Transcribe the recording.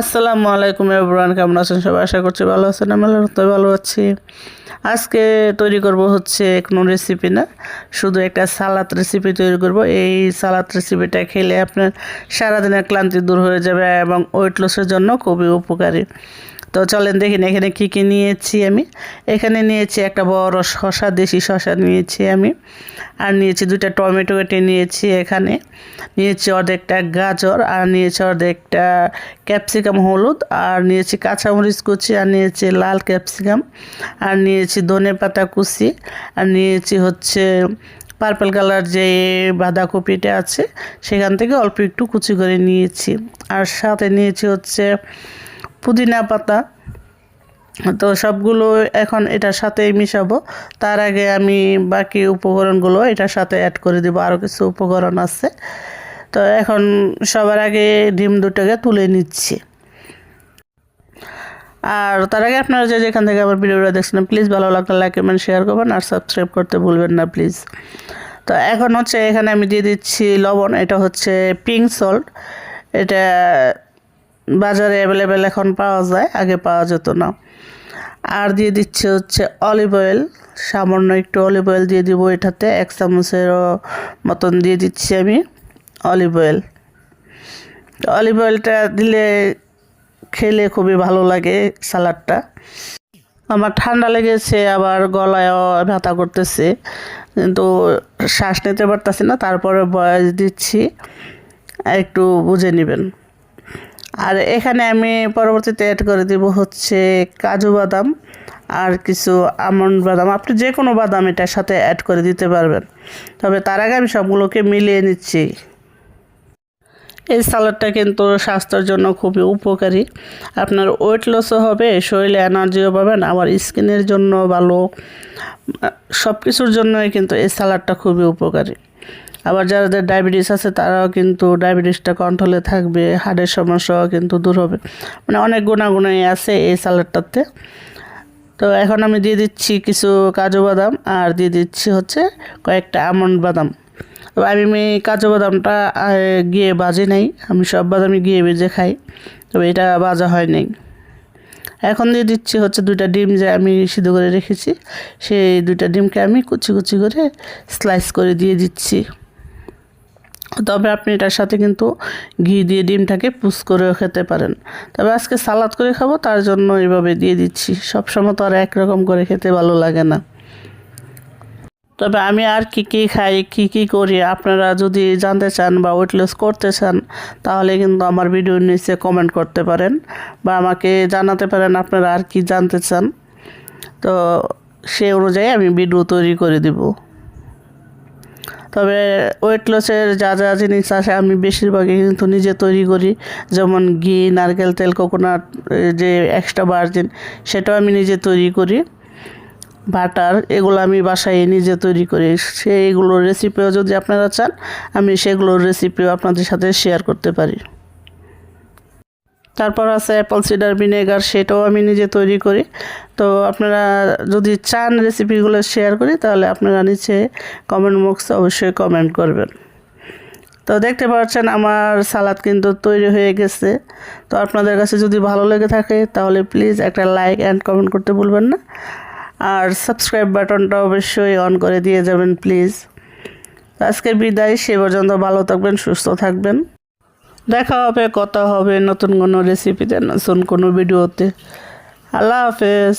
আসসালামু আলাইকুম এবরান কেমন আছেন সবাই? আশা করছি ভালো আছেন, আমি তো ভালো আছি। আজকে তৈরি করব হচ্ছে কোনো রেসিপি না, শুধু একটা সালাদ রেসিপি তৈরি করব। এই সালাদ রেসিপিটা খেলে আপনার সারাদিনের ক্লান্তি দূর হয়ে যাবে এবং ওয়েট লসের জন্য খুবই উপকারী। তো চলেন দেখেন এখানে কী কী নিয়েছি আমি? এখানে নিয়েছি একটা বড় শশা দেশি শশা নিয়েছি আমি। আর নিয়েছি দুইটা টমেটো কেটে নিয়েছি এখানে। নিয়েছি অর্ধেকটা গাজর, আর নিয়েছি অর্ধেকটা ক্যাপসিকাম, হলুদ। আর নিয়েছি কাঁচামরিচ কুচি, আর নিয়েছি লাল ক্যাপসিকাম। আর নিয়েছি ধনে পাতা কুচি। আর নিয়েছি হচ্ছে পার্পল কালার যে বাঁধাকপিটা আছে, সেখান থেকে অল্প একটু কুচি করে নিয়েছি। আর সাথে নিয়েছি হচ্ছে পুদিনা পাতা। তো সবগুলো এখন এটার সাথে মিশাবো। তার আগে আমি বাকি উপকরণগুলো এটার সাথে অ্যাড করে দেবো। আরও কিছু উপকরণ আছে। তো এখন সবার আগে ডিম দুটোকে তুলে নিচ্ছি। আর তার আগে আপনারা যে যেখান থেকে আমার ভিডিওটা দেখছেন প্লিজ ভালো লাগলে লাইক কমেন্ট শেয়ার করবেন আর সাবস্ক্রাইব করতে ভুলবেন না প্লিজ তো এখন হচ্ছে এখানে আমি দিয়ে দিচ্ছি লবণ। এটা হচ্ছে পিঙ্ক সল্ট এটা বাজারে অ্যাভেলেবেল এখন পাওয়া যায়, আগে পাওয়া যেত না। আর দিয়ে দিচ্ছে হচ্ছে অলিভ অয়েল সামান্য একটু অলিভ অয়েল দিয়ে দিব এটাতে, এক চামচেরও মতন দিয়ে দিচ্ছি আমি অলিভ অয়েল অলিভ অয়েলটা দিলে খেলে খুবই ভালো লাগে সালাডটা। আমার ঠান্ডা লেগেছে, আবার গলায়ও ব্যথা করতেছে, কিন্তু শ্বাস নিতে পারতেছি না, তারপরে বয়স দিচ্ছি, একটু বুঝে নেবেন। আর এখানে আমি পরবর্তীতে অ্যাড করে দিব হচ্ছে কাজু বাদাম আর কিছু আমন্ড বাদাম। আপনি যে কোনো বাদাম এটার সাথে অ্যাড করে দিতে পারবেন। তবে তার আগে আমি সবগুলোকে মিলিয়ে নিচ্ছি। এই সালাডটা কিন্তু স্বাস্থ্যের জন্য খুবই উপকারী। আপনার ওয়েট লসও হবে, শরীরে এনার্জিও পাবেন, আবার স্কিনের জন্য ভালো সব কিছুর জন্যই কিন্তু এই সালাডটা খুবই উপকারী। আবার যাদের ডায়াবেটিস আছে, তারাও কিন্তু ডায়াবেটিসটা কন্ট্রোলে থাকবে হার্টের সমস্যাও কিন্তু দূর হবে। মানে অনেক গুণাগুণই আছে এই স্যালাডটাতে তো এখন আমি দিয়ে দিচ্ছি কিছু কাজু বাদাম, আর দিয়ে দিচ্ছি হচ্ছে কয়েকটা আমন্ড বাদাম। আমি কাজু বাদামটা গিয়ে বাজে নাই। আমি সব বাদামই গিয়ে বেজে খাই। তবে এটা বাজা হয় নাই। এখন দিয়ে দিচ্ছি হচ্ছে দুইটা ডিম যে আমি সিদ্ধ করে রেখেছি। সেই দুইটা ডিমকে আমি কুচি কুচি করে স্লাইস করে দিয়ে দিচ্ছি। তবে আপনি এটার সাথে কিন্তু ঘি দিয়ে ডিমটাকে পুষ করেও খেতে পারেন। তবে আজকে সালাদ করে খাব, তার জন্য এভাবে দিয়ে দিচ্ছি। সবসময় তো আর একরকম করে খেতে ভালো লাগে না। তবে আমি আর কি কী খাই, কি কি করি, আপনারা যদি জানতে চান বা ওয়েট লস করতে চান, তাহলে কিন্তু আমার ভিডিওর নিচে কমেন্ট করতে পারেন বা আমাকে জানাতে পারেন আপনারা আর কি জানতে চান। তো সে অনুযায়ী আমি ভিডিও তৈরি করে দেবো। তবে ওয়েট লসের যা যা জিনিস আছে আমি বেশিরভাগই কিন্তু নিজে তৈরি করি। যেমন ঘি, নারকেল তেল কোকোনাট যে এক্সট্রা ভার্জিন সেটাও আমি নিজে তৈরি করি। বাটার, এগুলো আমি বাসায় নিজে তৈরি করি। সেইগুলোর রেসিপিও যদি আপনারা চান, আমি সেগুলোর রেসিপিও আপনাদের সাথে শেয়ার করতে পারি। তারপর আছে অ্যাপল সিডার ভিনেগার সেটাও আমি নিজে তৈরি করি। তো আপনারা যদি চান রেসিপিগুলো শেয়ার করি, তাহলে আপনারা নিচে কমেন্ট বক্সে অবশ্যই কমেন্ট করবেন। তো দেখতে পাচ্ছেন আমার সালাদ কিন্তু তৈরি হয়ে গেছে। তো আপনাদের কাছে যদি ভালো লেগে থাকে, তাহলে প্লিজ একটা লাইক অ্যান্ড কমেন্ট করতে ভুলবেন না। আর সাবস্ক্রাইব বাটনটা অবশ্যই অন করে দিয়ে যাবেন প্লিজ আজকে বিদায়, সে পর্যন্ত ভালো থাকবেন, সুস্থ থাকবেন। দেখা হবে কথা হবে নতুন কোনো রেসিপিতে নতুন কোনো ভিডিওতে আল্লাহ হাফেজ।